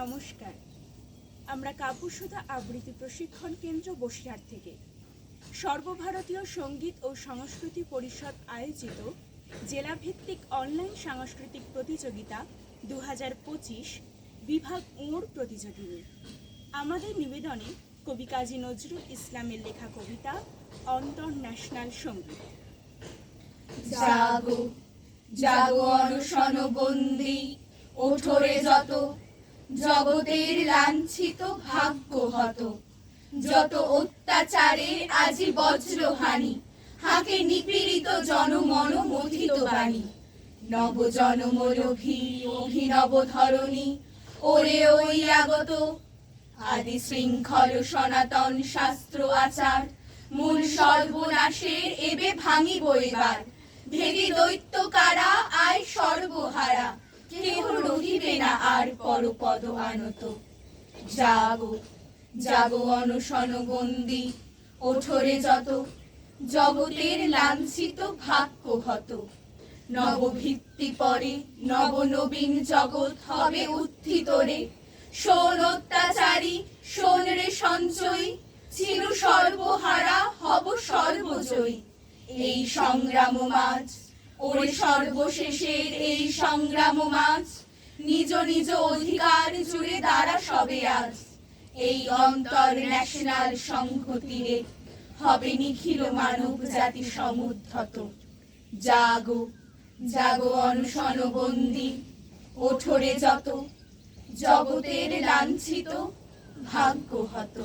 নমস্কার। আমরা কাপুসুধা আবৃত্তি প্রশিক্ষণ কেন্দ্র বসিরহাট থেকে। সর্বভারতীয় সংগীত ও সংস্কৃতি পরিষদ আয়োজিত জেলাভিত্তিক অনলাইন সাংস্কৃতিক প্রতিযোগিতা দু হাজার পঁচিশ বিভাগ ওঁর প্রতিযোগিনী আমাদের নিবেদনে কবি কাজী নজরুল ইসলামের লেখা কবিতা অন্তর ন্যাশনাল সংগীত। জাগো জাগো অনশন বন্দি, ওঠরে যত জগতের লাঞ্ছিত ভাগ্য হত। যত অত্যাচারের আজি বজ্রহানি, হাকে নিপীড়িত জনমন মথিত বাণী। নব জনমরভি অভিনব ধরণী, ওরে ওই আগত। আদি শৃঙ্খল সনাতন শাস্ত্র আচার, মূল সর্বনাশের এবে ভাঙিব এবার। ভেদি দৈত্য কারা, আয় সর্বহারা। কেহ রহিবে না আর আনত। জাগো জাগো অনশন বন্দি, ওঠরে যত। জগতের লাঞ্ছিত ভাগ্য হত। পরে নব নবীন জগৎ হবে উত্থিত রে অত্যাচারী, শোন রে সঞ্চয়ী ছিল সর্বহারা হব সর্বজয়ী। এই সংগ্রাম মাঝ ওরে সর্বশেষের এই সংগ্রাম মাঝ, নিজ নিজ অধিকার জুড়ে দ্বারা সবে আজ। এই অন্তর ন্যাশনাল সংহতিরে হবে নিখিল মানব জাতি সমুদ্ধত। জাগো জাগো অনশন বন্দি, ওঠরে যত, জগতের লাঞ্ছিত ভাগ্য হত